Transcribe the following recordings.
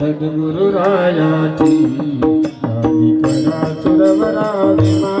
सद्गुरुरायाची गाणी करा सुरवरा विमान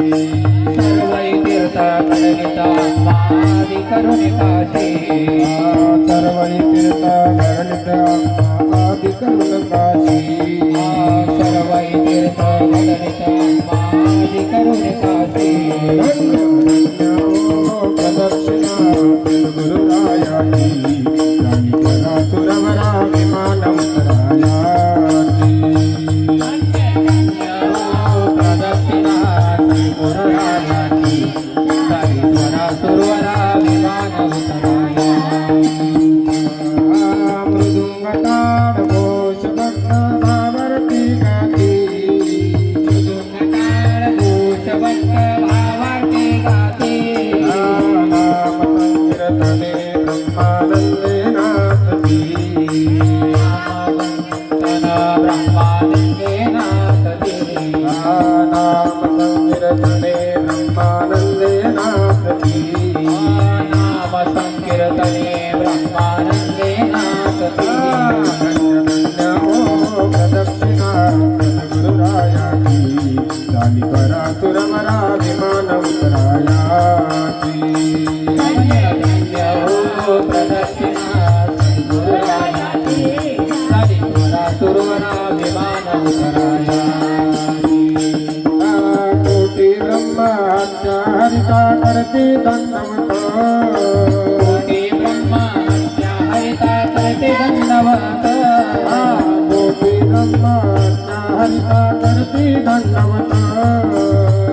काशी सर्वै तीर्थ कडविता मादी करुणी काशी सर्वै तीर्थ गणित आदि करुण काशी सर्वै तीर्थ कडविता मादी त्वरा सुरवरा विमान उतरायाची मृदुंगटाड घोष भक्त भावरती गाती मृदुंगटाळ घोषवंत भावार्थे गाते नाम संकीर्तने ब्रह्मानंदे नाचती नामवंतना ब्रह्मानंदे नाथते नाम संकीर्तने ब्रह्मानंदे नाथते प्रदक्षिणा गुरुरायाची गाणी करा सुरमरा विमान उतरायाची धन्य हो प्रदक्षिणा सद्गुरुरायाची गाडी त्वरा सुरवरा विमान उतरायाची कोटी ब्रह्माच्या हरिता करते दंडवत दंडवत कोटी ब्रह्माच्या हरिता करते दंडवत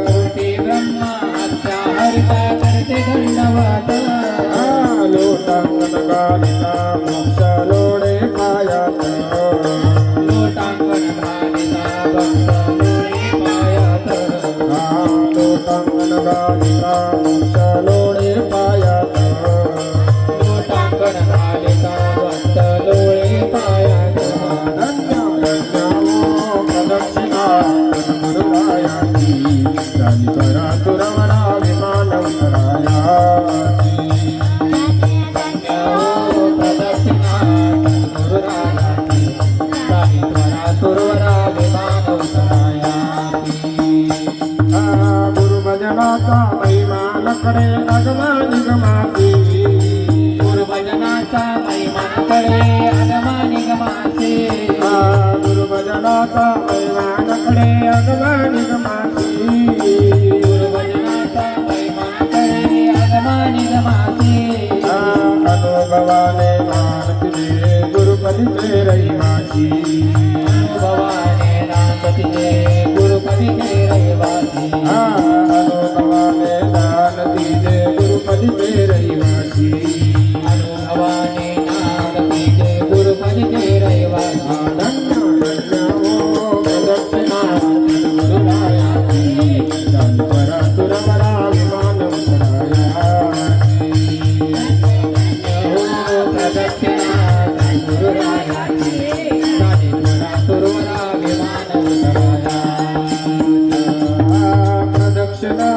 कोटी ब्रह्माच्या हरिता करते दंडवत लोटांगण गालिता मोक्ष लोडे पायात लोटांगण घालिता भक्त लोळे पायात लोटांगण गालिता मोक्ष लोडे पायात लोटांगण घालिता भजनाचा महिमा नकडे अगमा निगमाती गुरुभजनाचा महिमानकडे अगमा निगमाचे गुरुभजनाचा महिमानकडे अगमा निगमाती गुरुभजनाचा महिमानकडे अगमा निगमाचे अनुभवाने मान तुझे गुरुपदीचे रहिवासी विमान उतराया प्रदक्षिणा